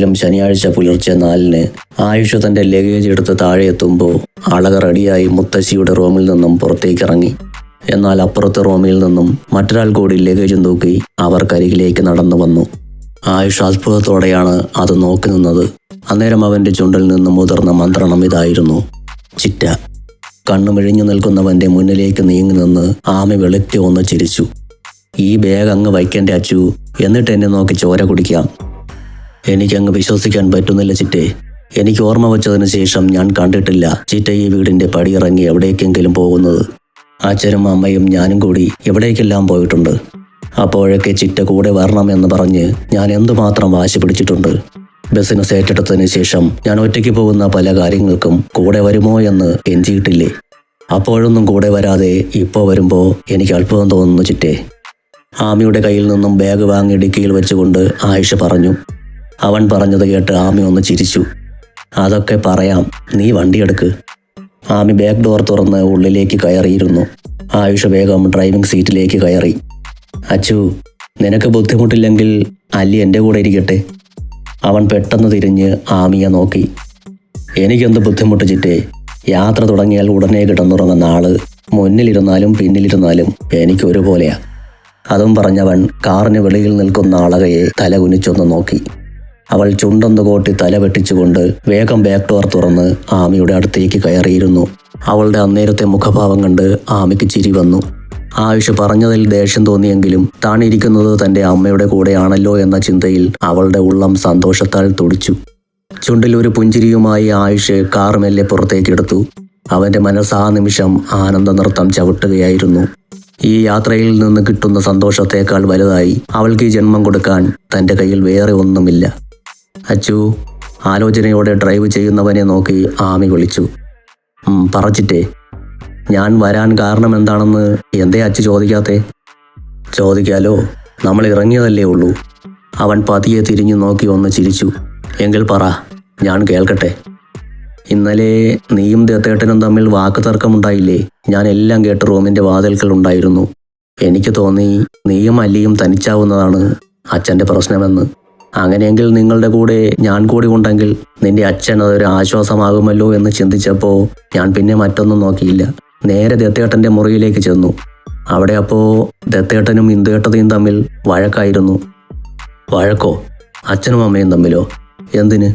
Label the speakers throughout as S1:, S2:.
S1: എന്തായാലും ശനിയാഴ്ച പുലർച്ചെ നാലിന് ആയുഷ തന്റെ ലഗേജ് എടുത്ത് താഴെ എത്തുമ്പോൾ അളക റെഡിയായി മുത്തശ്ശിയുടെ റൂമിൽ നിന്നും പുറത്തേക്ക് ഇറങ്ങി. എന്നാൽ അപ്പുറത്തെ റൂമിൽ നിന്നും മറ്റൊരാൾ കൂടി ലഗേജും തൂക്കി അവർക്കരികിലേക്ക് നടന്നു വന്നു. ആയുഷ് അത്ഭുതത്തോടെയാണ് അത് നോക്കി നിന്നത്. അന്നേരം അവന്റെ ചുണ്ടിൽ നിന്നും മുതിർന്ന മന്ത്രണം ഇതായിരുന്നു. ചിറ്റ. കണ്ണുമിഴിഞ്ഞു നിൽക്കുന്നവന്റെ മുന്നിലേക്ക് നീങ്ങി നിന്ന് ആമി വെളുത്തി ഒന്ന് ചിരിച്ചു. ഈ ബാഗ് അങ്ങ് വയ്ക്കേണ്ട അച്ചു. എന്നിട്ട് എന്നെ നോക്കി ചോര കുടിക്കാം. എനിക്കങ്ങ് വിശ്വസിക്കാൻ പറ്റുന്നില്ല ചിറ്റേ. എനിക്ക് ഓർമ്മ വച്ചതിന് ശേഷം ഞാൻ കണ്ടിട്ടില്ല ചിറ്റ ഈ വീടിന്റെ പടിയിറങ്ങി എവിടേക്കെങ്കിലും പോകുന്നത്. അച്ഛനും അമ്മയും ഞാനും കൂടി എവിടേക്കെല്ലാം പോയിട്ടുണ്ട്. അപ്പോഴൊക്കെ ചിറ്റ കൂടെ വരണമെന്ന് പറഞ്ഞ് ഞാൻ എന്തുമാത്രം വാശി പിടിച്ചിട്ടുണ്ട്. ബിസിനസ് ഏറ്റെടുത്തതിന് ശേഷം ഞാൻ ഒറ്റയ്ക്ക് പോകുന്ന പല കാര്യങ്ങൾക്കും കൂടെ വരുമോ എന്ന് എഞ്ചിയിട്ടില്ലേ അപ്പോഴൊന്നും കൂടെ വരാതെ ഇപ്പോൾ വരുമ്പോൾ എനിക്ക് അത്ഭുതം തോന്നുന്നു ചിറ്റേ. ആമിയുടെ കയ്യിൽ നിന്നും ബാഗ് വാങ്ങി ഡിക്കിയിൽ വെച്ചുകൊണ്ട് ആയിഷ പറഞ്ഞു അവൻ പറഞ്ഞത് കേട്ട് ആമി ഒന്ന് ചിരിച്ചു. അതൊക്കെ പറയാം. നീ വണ്ടിയെടുക്ക് ആമി ബാക്ക് ഡോർ തുറന്ന് ഉള്ളിലേക്ക് കയറിയിരുന്നു. ആയുഷ വേഗം ഡ്രൈവിംഗ് സീറ്റിലേക്ക് കയറി. അച്ചു നിനക്ക് ബുദ്ധിമുട്ടില്ലെങ്കിൽ അല്ലി എന്റെ കൂടെ ഇരിക്കട്ടെ. അവൻ പെട്ടെന്ന് തിരിഞ്ഞ് ആമിയെ നോക്കി. എനിക്കെന്ത് ബുദ്ധിമുട്ട് ചിറ്റേ? യാത്ര തുടങ്ങിയാൽ ഉടനെ കിടന്നുറങ്ങുന്ന ആൾ മുന്നിലിരുന്നാലും പിന്നിലിരുന്നാലും എനിക്ക് ഒരുപോലെയാ. അതും പറഞ്ഞവൻ കാറിന് വെളിയിൽ നിൽക്കുന്ന ആളകയെ തലകുനിച്ചൊന്ന് നോക്കി. അവൾ ചുണ്ടൊന്ന് കോട്ടി തല വെട്ടിച്ചുകൊണ്ട് വേഗം ബാക്ക് ഡോർ തുറന്ന് ആമിയുടെ അടുത്തേക്ക് കയറിയിരുന്നു. അവളുടെ അന്നേരത്തെ മുഖഭാവം കണ്ട് ആമിക്ക് ചിരി വന്നു. ആയുഷ് പറഞ്ഞതിൽ ദേഷ്യം തോന്നിയെങ്കിലും താൻ ഇരിക്കുന്നത് തന്റെ അമ്മയുടെ കൂടെയാണല്ലോ എന്ന ചിന്തയിൽ അവളുടെ ഉള്ളം സന്തോഷത്താൽ തുടിച്ചു. ചുണ്ടിൽ ഒരു പുഞ്ചിരിയുമായി ആയുഷ് കാർ മെല്ലെ പുറത്തേക്കെടുത്തു അവന്റെ മനസ്സ് ആ നിമിഷം ആനന്ദ നൃത്തം ചവിട്ടുകയായിരുന്നു. ഈ യാത്രയിൽ നിന്ന് കിട്ടുന്ന സന്തോഷത്തേക്കാൾ വലുതായി അവൾക്ക് ഈ ജന്മം കൊടുക്കാൻ തന്റെ കയ്യിൽ വേറെ ഒന്നുമില്ല. അച്ചു ആലോചനയോടെ ഡ്രൈവ് ചെയ്യുന്നവനെ നോക്കി ആമി വിളിച്ചു. "ഉം, പറച്ചിട്ടേ ഞാൻ വരാൻ കാരണം എന്താണെന്ന് എന്തേ അച്ചു ചോദിക്കാത്തെ? ചോദിക്കാലോ നമ്മൾ ഇറങ്ങിയതല്ലേ ഉള്ളൂ. അവൻ പതിയെ തിരിഞ്ഞു നോക്കി ഒന്ന് ചിരിച്ചു. എങ്കിൽ പറ ഞാൻ കേൾക്കട്ടെ. ഇന്നലെ നീയും ദത്തേട്ടനും തമ്മിൽ വാക്ക് തർക്കമുണ്ടായില്ലേ? ഞാൻ എല്ലാം കേട്ട് റൂമിന്റെ വാതിൽക്കൽ ഉണ്ടായിരുന്നു. എനിക്ക് തോന്നി നീയും അല്ലിയും തനിച്ചാവുന്നതാണ് അച്ഛന്റെ പ്രശ്നമെന്ന്. അങ്ങനെയെങ്കിൽ നിങ്ങളുടെ കൂടെ ഞാൻ കൂടി ഉണ്ടെങ്കിൽ നിന്റെ അച്ഛൻ അതൊരു ആശ്വാസമാകുമല്ലോ എന്ന് ചിന്തിച്ചപ്പോൾ ഞാൻ പിന്നെ മറ്റൊന്നും നോക്കിയില്ല. നേരെ ദത്തേട്ടന്റെ മുറിയിലേക്ക് ചെന്നു. അവിടെ അപ്പോൾ ദത്തേട്ടനും ഇന്ദുവേട്ടതയും തമ്മിൽ വഴക്കായിരുന്നു. വഴക്കോ? അച്ഛനും അമ്മയും തമ്മിലോ? എന്തിന്?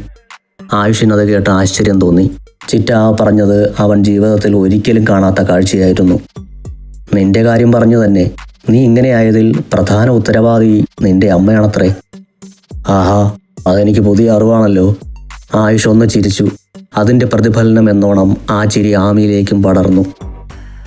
S1: ആയുഷിനത് കേട്ട് ആശ്ചര്യം തോന്നി. ചിറ്റ പറഞ്ഞത് അവൻ ജീവിതത്തിൽ ഒരിക്കലും കാണാത്ത കാഴ്ചയായിരുന്നു. നിന്റെ കാര്യം പറഞ്ഞു തന്നെ. നീ ഇങ്ങനെയായതിൽ പ്രധാന ഉത്തരവാദി നിന്റെ അമ്മയാണത്രേ. ആഹാ അതെനിക്ക് പുതിയ അറിവാണല്ലോ. ആയുഷ് ഒന്ന് ചിരിച്ചു. അതിന്റെ പ്രതിഫലനം എന്നോണം ആ ചിരി ആമിയിലേക്കും പടർന്നു.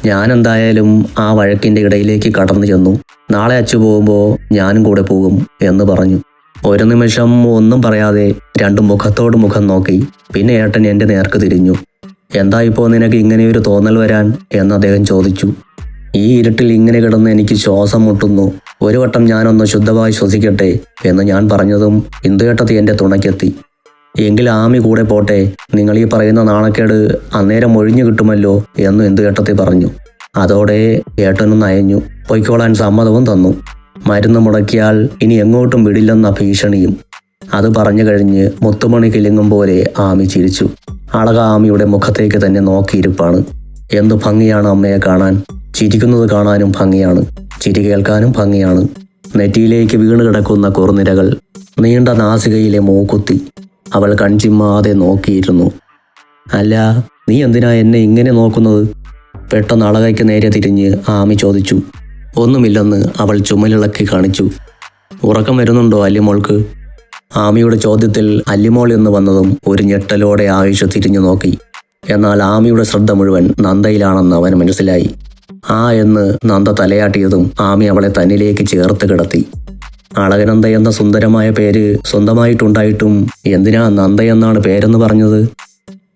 S1: ഞാൻ എന്തായാലും ആ വഴക്കിന്റെ ഇടയിലേക്ക് കടന്നു ചെന്നു. നാളെ അച്ചു പോകുമ്പോൾ ഞാനും കൂടെ പോകും എന്ന് പറഞ്ഞു. ഒരു നിമിഷം ഒന്നും പറയാതെ രണ്ടു മുഖത്തോട് മുഖം നോക്കി. പിന്നെ ഏട്ടൻ എന്റെ നേർക്ക് തിരിഞ്ഞു. എന്താ ഇപ്പോൾ നിനക്ക് ഇങ്ങനെയൊരു തോന്നൽ വരാൻ? എന്ന് അദ്ദേഹം ചോദിച്ചു. ഈ ഇരുട്ടിൽ ഇങ്ങനെ കിടന്ന് എനിക്ക് ശ്വാസം മുട്ടുന്നു. ഒരു വട്ടം ഞാനൊന്ന് ശുദ്ധമായി ശ്വസിക്കട്ടെ എന്ന് ഞാൻ പറഞ്ഞതും ഇന്ദുയേട്ടത്തി എന്റെ തുണയ്ക്കെത്തി. എങ്കിൽ ആമി കൂടെ പോട്ടെ നിങ്ങൾ ഈ പറയുന്ന നാണക്കേട് അന്നേരം ഒഴിഞ്ഞു കിട്ടുമല്ലോ എന്നും ഇന്ദുയേട്ടത്തി പറഞ്ഞു. അതോടെ ഏട്ടനും നയഞ്ഞു. പൊയ്ക്കോളാൻ സമ്മതവും തന്നു. മരുന്ന് മുടക്കിയാൽ ഇനി എങ്ങോട്ടും വിടില്ലെന്ന ഭീഷണിയും. അത് പറഞ്ഞു കഴിഞ്ഞ് മുത്തുമണി കിലുങ്ങും പോലെ ആമി ചിരിച്ചു. അളക ആമിയുടെ മുഖത്തേക്ക് തന്നെ നോക്കിയിരിപ്പാണ്. എന്തു ഭംഗിയാണ് അമ്മയെ കാണാൻ. ചിരിക്കുന്നത് കാണാനും ഭംഗിയാണ്. ചിരി കേൾക്കാനും ഭംഗിയാണ്. നെറ്റിയിലേക്ക് വീണ് കിടക്കുന്ന കുറുനിരകൾ നീണ്ട നാസികയിലെ മൂക്കുത്തി അവൾ കൺചിമ്മാതെ നോക്കിയിരുന്നു. അല്ല നീ എന്തിനാ എന്നെ ഇങ്ങനെ നോക്കുന്നത്? പെട്ടെന്ന് അളകയ്ക്ക് നേരെ തിരിഞ്ഞ് ആമി ചോദിച്ചു. ഒന്നുമില്ലെന്ന് അവൾ ചുമലിളക്കി കാണിച്ചു. ഉറക്കം വരുന്നുണ്ടോ അല്ലിമോൾക്ക്? ആമിയുടെ ചോദ്യത്തിൽ അല്ലിമോൾ എന്ന് വന്നതും ഒരു ഞെട്ടലോടെ ആയുഷ് തിരിഞ്ഞു നോക്കി. എന്നാൽ ആമിയുടെ ശ്രദ്ധ മുഴുവൻ നന്ദയിലാണെന്ന് അവൻ മനസ്സിലായി. ആ എന്ന് നന്ദ തലയാട്ടിയതും ആമി അവളെ തന്നിലേക്ക് ചേർത്ത് കിടത്തി. അളകനന്ദ എന്ന സുന്ദരമായ പേര് സ്വന്തമായിട്ടുണ്ടായിട്ടും എന്തിനാ നന്ദ എന്നാണ് പേരെന്ന് പറഞ്ഞത്?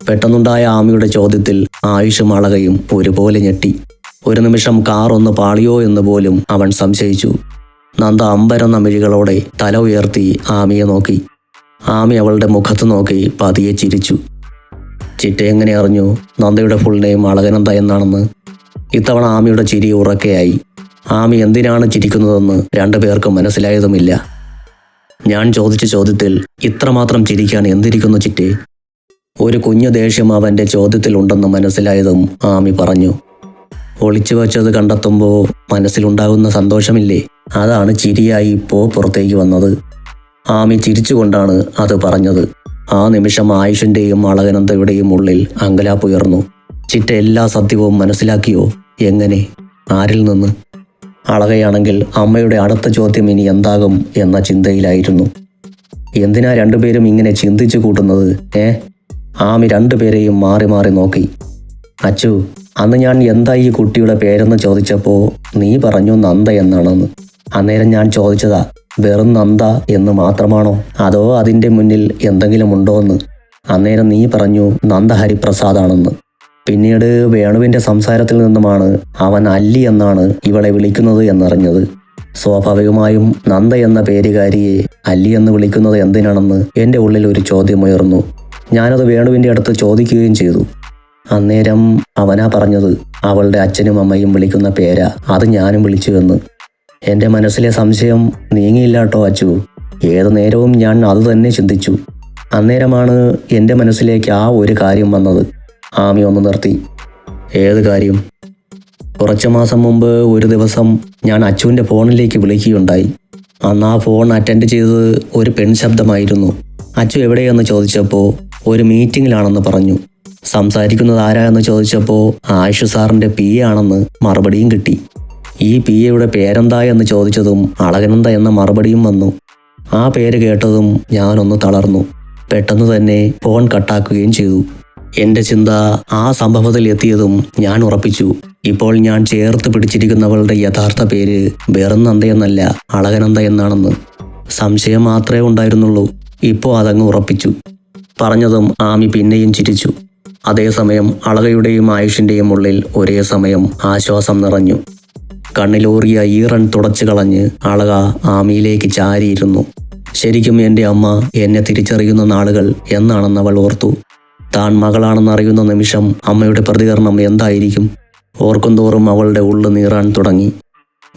S1: പെട്ടെന്നുണ്ടായ ആമിയുടെ ചോദ്യത്തിൽ ആയുഷും അളകയും ഒരുപോലെ ഞെട്ടി. ഒരു നിമിഷം കാർ ഒന്ന് പാളിയോ എന്ന് പോലും അവൻ സംശയിച്ചു. നന്ദ അമ്പരന്ന മിഴികളോടെ തല ഉയർത്തി ആമിയെ നോക്കി. ആമി അവളുടെ മുഖത്ത് നോക്കി പതിയെ ചിരിച്ചു. ചിറ്റ എങ്ങനെ അറിഞ്ഞു നന്ദയുടെ ഫുൾ നെയിം അളകനന്ദ എന്നാണെന്ന്? ഇത്തവണ ആമിയുടെ ചിരി ഉറക്കെയായി. ആമി എന്തിനാണ് ചിരിക്കുന്നതെന്ന് രണ്ടുപേർക്കും മനസ്സിലായതുമില്ല. ഞാൻ ചോദിച്ച ചോദ്യത്തിൽ ഇത്രമാത്രം ചിരിക്കാൻ എന്തിരിക്കുന്നു ചിറ്റി? ഒരു കുഞ്ഞു ദേഷ്യം അവന്റെ ചോദ്യത്തിലുണ്ടെന്ന് മനസ്സിലായതും ആമി പറഞ്ഞു. ഒളിച്ചു വച്ചത് കണ്ടെത്തുമ്പോൾ മനസ്സിലുണ്ടാകുന്ന സന്തോഷമില്ലേ? അതാണ് ചിരിയായി ഇപ്പോൾ പുറത്തേക്ക് വന്നത്. ആമി ചിരിച്ചുകൊണ്ടാണ് അത് പറഞ്ഞത്. ആ നിമിഷം ആയുഷിന്റെയും അളകനന്ദയുടെയും ഉള്ളിൽ അങ്കലാപ്പുയർന്നു ചിറ്റ എല്ലാ സത്യവും മനസ്സിലാക്കിയോ? എങ്ങനെ? ആരിൽ നിന്ന്? അളകയാണെങ്കിൽ അമ്മയുടെ അടുത്ത ചോദ്യം ഇനി എന്താകും എന്ന ചിന്തയിലായിരുന്നു. എന്തിനാ രണ്ടുപേരും ഇങ്ങനെ ചിന്തിച്ചു കൂട്ടുന്നത് ഏ? ആമി രണ്ടുപേരെയും മാറി മാറി നോക്കി. അച്ചു അന്ന് ഞാൻ എന്താ ഈ കുട്ടിയുടെ പേരെന്ന് ചോദിച്ചപ്പോൾ നീ പറഞ്ഞു നന്ദ എന്നാണെന്ന്. അന്നേരം ഞാൻ ചോദിച്ചതാ വെറും നന്ദ എന്ന് മാത്രമാണോ? അതോ അതിന്റെ മുന്നിൽ എന്തെങ്കിലും ഉണ്ടോ എന്ന് അന്നേരം നീ പറഞ്ഞു നന്ദ ഹരിപ്രസാദാണെന്ന്. പിന്നീട് വേണുവിന്റെ സംസാരത്തിൽ നിന്നുമാണ് അവൻ അല്ലി എന്നാണ് ഇവളെ വിളിക്കുന്നത് എന്നറിഞ്ഞത്. സ്വാഭാവികമായും നന്ദ എന്ന പേരുകാരിയെ അല്ലി എന്ന് വിളിക്കുന്നത് എന്തിനാണെന്ന് എന്റെ ഉള്ളിൽ ഒരു ചോദ്യമുയർന്നു. ഞാനത് വേണുവിന്റെ അടുത്ത് ചോദിക്കുകയും ചെയ്തു. അന്നേരം അവനാ പറഞ്ഞത് അവളുടെ അച്ഛനും അമ്മയും വിളിക്കുന്ന പേരാ അത് ഞാനും വിളിച്ചു എന്ന്. എന്റെ മനസ്സിലെ സംശയം നീങ്ങിയില്ലാട്ടോ അച്ചു. ഏതു നേരവും ഞാൻ അത് തന്നെ ചിന്തിച്ചു. അന്നേരമാണ് എന്റെ മനസ്സിലേക്ക് ആ ഒരു കാര്യം വന്നത്. ആമി ഒന്ന് നിർത്തി. ഏത് കാര്യം? കുറച്ച് മാസം മുമ്പ് ഒരു ദിവസം ഞാൻ അച്ചുവിന്റെ ഫോണിലേക്ക് വിളിക്കുകയുണ്ടായി. അന്ന് ആ ഫോൺ അറ്റൻഡ് ചെയ്തത് ഒരു പെൺശബ്ദമായിരുന്നു അച്ചു എവിടെയെന്ന് ചോദിച്ചപ്പോൾ ഒരു മീറ്റിങ്ങിലാണെന്ന് പറഞ്ഞു. സംസാരിക്കുന്നത് ആരാ എന്ന് ചോദിച്ചപ്പോൾ ആയുഷ് സാറിന്റെ പി എ ആണെന്ന് മറുപടിയും കിട്ടി. ഈ പി എയുടെ പേരെന്താ എന്ന് ചോദിച്ചതും അളകനന്ദ എന്ന മറുപടിയും വന്നു. ആ പേര് കേട്ടതും ഞാനൊന്ന് തളർന്നു. പെട്ടെന്ന് തന്നെ ഫോൺ കട്ടാക്കുകയും ചെയ്തു. എന്റെ ചിന്ത ആ സംഭവത്തിൽ എത്തിയതും ഞാൻ ഉറപ്പിച്ചു. ഇപ്പോൾ ഞാൻ ചേർത്ത് പിടിച്ചിരിക്കുന്നവളുടെ യഥാർത്ഥ പേര് ബെറുന്നന്ത എന്നല്ല അളകനന്ദ എന്നാണെന്ന്. സംശയം മാത്രമേ ഉണ്ടായിരുന്നുള്ളൂ. ഇപ്പോൾ അതങ്ങ് ഉറപ്പിച്ചു. പറഞ്ഞതും ആമി പിന്നെയും ചിരിച്ചു. അതേസമയം അളകയുടെയും ആയുഷിന്റെയും ഉള്ളിൽ ഒരേ സമയം ആശ്വാസം നിറഞ്ഞു. കണ്ണിലൂറിയ ഈറൻ തുടച്ചു കളഞ്ഞ് അളക ആമിയിലേക്ക് ചാരിയിരുന്നു. ശരിക്കും എന്റെ അമ്മ എന്നെ തിരിച്ചറിയുന്ന നാളുകൾ എന്നാണെന്ന് അവൾ ഓർത്തു. താൻ മകളാണെന്ന് അറിയുന്ന നിമിഷം അമ്മയുടെ പ്രതികരണം എന്തായിരിക്കും? ഓർക്കും തോറും അവളുടെ ഉള്ളു നീറാൻ തുടങ്ങി.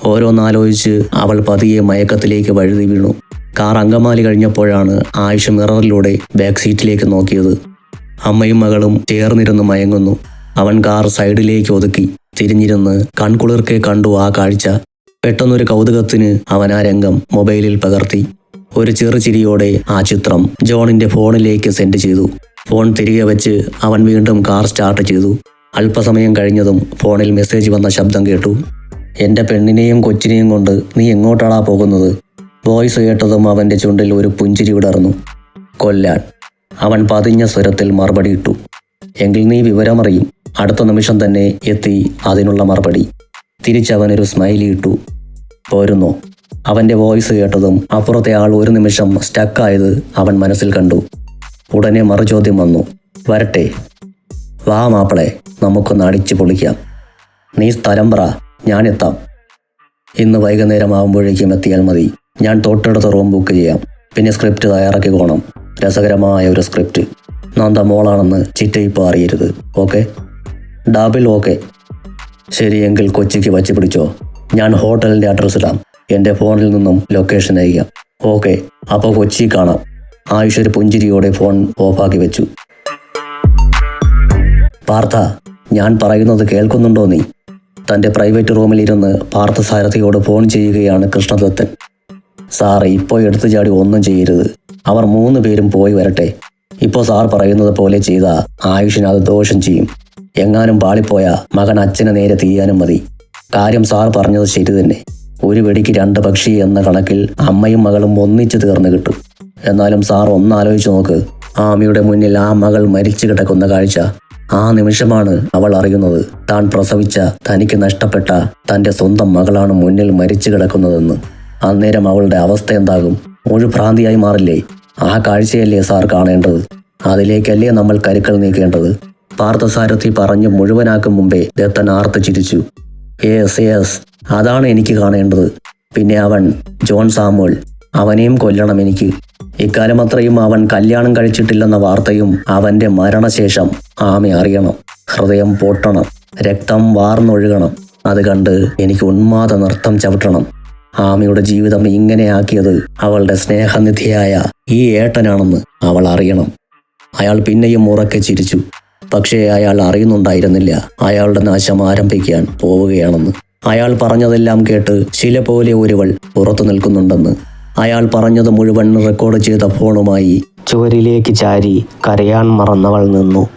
S1: ഓരോന്നാലോചിച്ച് അവൾ പതിയെ മയക്കത്തിലേക്ക് വഴുതി വീണു. കാർ അങ്കമാലി കഴിഞ്ഞപ്പോഴാണ് ആയുഷ് മിററിലൂടെ ബാക്ക് സീറ്റിലേക്ക് നോക്കിയത്. അമ്മയും മകളും ചേർന്നിരുന്ന് മയങ്ങുന്നു. അവൻ കാർ സൈഡിലേക്ക് ഒതുക്കി. തിരിഞ്ഞിരുന്ന് കൺകുളിർക്കെ കണ്ടു ആ കാഴ്ച. പെട്ടെന്നൊരു കൗതുകത്തിന് അവൻ ആ രംഗം മൊബൈലിൽ പകർത്തി. ഒരു ചെറുചിരിയോടെ ആ ചിത്രം ജോണിന്റെ ഫോണിലേക്ക് സെൻഡ് ചെയ്തു. ഫോൺ തിരികെ വെച്ച് അവൻ വീണ്ടും കാർ സ്റ്റാർട്ട് ചെയ്തു. അല്പസമയം കഴിഞ്ഞതും ഫോണിൽ മെസ്സേജ് വന്ന ശബ്ദം കേട്ടു. എന്റെ പെണ്ണിനെയും കൊച്ചിനെയും കൊണ്ട് നീ എങ്ങോട്ടാണാ പോകുന്നത്? വോയിസ് കേട്ടതും അവന്റെ ചുണ്ടിൽ ഒരു പുഞ്ചിരി വിടർന്നു. കൊല്ലാൻ. അവൻ പതിഞ്ഞ സ്വരത്തിൽ മറുപടി ഇട്ടു. എങ്കിൽ നീ വിവരമറിയും. അടുത്ത നിമിഷം തന്നെ എത്തി അതിനുള്ള മറുപടി. തിരിച്ചവനൊരു സ്മൈലി ഇട്ടു. പോരുന്നോ? അവന്റെ വോയിസ് കേട്ടതും അപ്പുറത്തെ ആൾ ഒരു നിമിഷം സ്റ്റക്കായത് അവൻ മനസ്സിൽ കണ്ടു. ഉടനെ മറുചോദ്യം വന്നു. വരട്ടെ. വാ മാപ്പിളെ നമുക്കൊന്ന് അടിച്ചു പൊളിക്കാം. നീ സ്ഥലം പറ ഞാനെത്താം ഇന്ന് വൈകുന്നേരം ആകുമ്പോഴേക്കും എത്തിയാൽ മതി. ഞാൻ തൊട്ടടുത്ത റൂം ബുക്ക് ചെയ്യാം. പിന്നെ സ്ക്രിപ്റ്റ് തയ്യാറാക്കി പോകണം രസകരമായ ഒരു സ്ക്രിപ്റ്റ്. നന്ദ മോളാണെന്ന് ചിറ്റയിപ്പോൾ അറിയരുത്. ഓക്കെ? ഡാബിൽ ഓക്കെ. ശരിയെങ്കിൽ കൊച്ചിക്ക് വച്ച് പിടിച്ചോ. ഞാൻ ഹോട്ടലിന്റെ അഡ്രസ്സ് ഇടാം. എന്റെ ഫോണിൽ നിന്നും ലൊക്കേഷൻ അയക്കാം ഓക്കെ അപ്പോൾ കൊച്ചി കാണാം. ആയുഷ് ഒരു പുഞ്ചിരിയോടെ ഫോൺ ഓഫാക്കി വെച്ചു. പാർത്ഥ ഞാൻ പറയുന്നത് കേൾക്കുന്നുണ്ടോ നീ? തന്റെ പ്രൈവറ്റ് റൂമിലിരുന്ന് പാർത്ഥ സാരഥിയോട് ഫോൺ ചെയ്യുകയാണ് കൃഷ്ണദത്തൻ. സാറ് ഇപ്പോൾ എടുത്തു ചാടി ഒന്നും ചെയ്യരുത്. അവർ മൂന്ന് പേരും പോയി വരട്ടെ. ഇപ്പോൾ സാർ പറയുന്നത് പോലെ ചെയ്ത ആയുഷിന് അത് ദോഷം ചെയ്യും. എങ്ങാനും പാളിപ്പോയ മകൻ അച്ഛനെ നേരെ തീയാനും മതി. കാര്യം സാർ പറഞ്ഞത് ശരി തന്നെ. ഒരു വെടിക്ക് രണ്ട് പക്ഷി എന്ന കണക്കിൽ അമ്മയും മകളും ഒന്നിച്ചു തീർന്നു കിട്ടും. എന്നാലും സാർ ഒന്നാലോചിച്ച് നോക്ക്. ആമിയുടെ മുന്നിൽ ആ മകൾ മരിച്ചു കിടക്കുന്ന കാഴ്ച ആ നിമിഷമാണ് അവൾ അറിയുന്നത്. താൻ പ്രസവിച്ച തനിക്ക് നഷ്ടപ്പെട്ട തന്റെ സ്വന്തം മകളാണ് മുന്നിൽ മരിച്ചു കിടക്കുന്നതെന്ന്. അന്നേരം അവളുടെ അവസ്ഥ എന്താകും? മുഴുഭ്രാന്തിയായി മാറില്ലേ? ആ കാഴ്ചയല്ലേ സാർ കാണേണ്ടത്? അതിലേക്കല്ലേ നമ്മൾ കരുക്കൾ നീക്കേണ്ടത്? പാർത്ഥസാരഥി പറഞ്ഞു മുഴുവനാക്കും മുമ്പേ ദത്തൻ ആർത്ത് ചിരിച്ചു. യേസ് യേസ് അതാണ് എനിക്ക് കാണേണ്ടത്. പിന്നെ അവൻ ജോൺ സാമുവൽ. അവനെയും കൊല്ലണം എനിക്ക്. ഇക്കാലം അത്രയും അവൻ കല്യാണം കഴിച്ചിട്ടില്ലെന്ന വാർത്തയും അവന്റെ മരണശേഷം ആമി അറിയണം. ഹൃദയം പൊട്ടണം. രക്തം വാർന്നൊഴുകണം. അത് കണ്ട് എനിക്ക് ഉന്മാദ നൃത്തം ചവിട്ടണം. ആമയുടെ ജീവിതം ഇങ്ങനെയാക്കിയത് അവളുടെ സ്നേഹനിധിയായ ഈ ഏട്ടനാണെന്ന് അവൾ അറിയണം. അയാൾ പിന്നെയും ഉറക്കെ ചിരിച്ചു. പക്ഷേ അയാൾ അറിയുന്നുണ്ടായിരുന്നില്ല. അയാളുടെ നാശം ആരംഭിക്കാൻ പോവുകയാണെന്ന്. അയാൾ പറഞ്ഞതെല്ലാം കേട്ട് ശില പോലെ ഒരുവൾ പുറത്തു നിൽക്കുന്നുണ്ടെന്ന് അയാൾ പറഞ്ഞത് മുഴുവൻ റെക്കോർഡ് ചെയ്ത ഫോണുമായി ചുവരിലേക്ക് ചാരി കരയാൻ മറന്നവൾ നിന്നു.